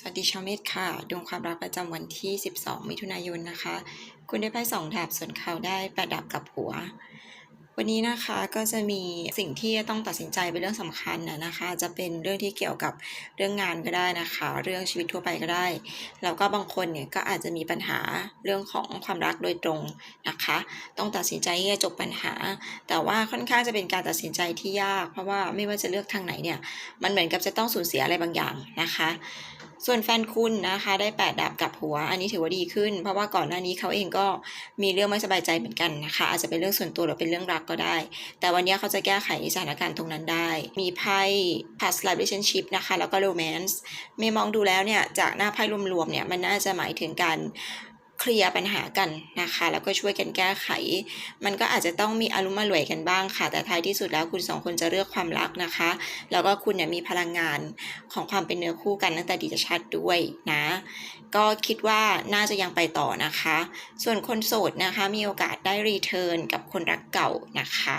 สวัสดีชาวเมษค่ะ ดวงความรักประจำวันที่ 12 มิถุนายนนะคะ คุณได้ไพ่สองดาบส่วนเขาได้แปดดาบกับหัว วันนี้นะคะก็จะมีสิ่งที่ต้องตัดสินใจเป็นเรื่องสำคัญนะนะคะ จะเป็นเรื่องที่เกี่ยวกับเรื่องงานก็ได้นะคะ เรื่องชีวิตทั่วไปก็ได้ แล้วก็บางคนเนี่ยก็อาจจะมีปัญหาเรื่องของความรักโดยตรงนะคะ ต้องตัดสินใจที่จะจบปัญหา แต่ว่าค่อนข้างจะเป็นการตัดสินใจที่ยาก เพราะว่าไม่ว่าจะเลือกทางไหนเนี่ย มันเหมือนกับจะต้องสูญเสียอะไรบางอย่างนะคะ ส่วนแฟนคุณนะคะได้แปดดาบกับหัว อันนี้ถือว่าดีขึ้น เพราะว่าก่อนหน้านี้เขาเองก็มีเรื่องไม่สบายใจเหมือนกันนะคะ อาจจะเป็นเรื่องส่วนตัวหรือเป็นเรื่องรักก็ได้ แต่วันนี้เขาจะแก้ไขสถานการณ์ตรงนั้นได้ มีไพ่ past life relationship นะคะ แล้วก็ romance เมย์มองดูแล้วเนี่ย จากหน้าไพ่รวมๆเนี่ยมันน่าจะหมายถึงการ ลียร์ปัญหากันนะคะ แล้วก็ช่วยกันแก้ไข มันก็อาจจะต้องมีอารมณ์มาหลวยกันบ้างค่ะ แต่ท้ายที่สุดแล้วคุณสองคนจะเลือกความรักนะคะ แล้วก็คุณเนี่ยมีพลังงานของความเป็นเนื้อคู่กันตั้งแต่ดีตชาติด้วยนะ ก็คิดว่าน่าจะยังไปต่อนะคะ ส่วนคนโสดนะคะมีโอกาสได้รีเทิร์นกับคนรักเก่านะคะ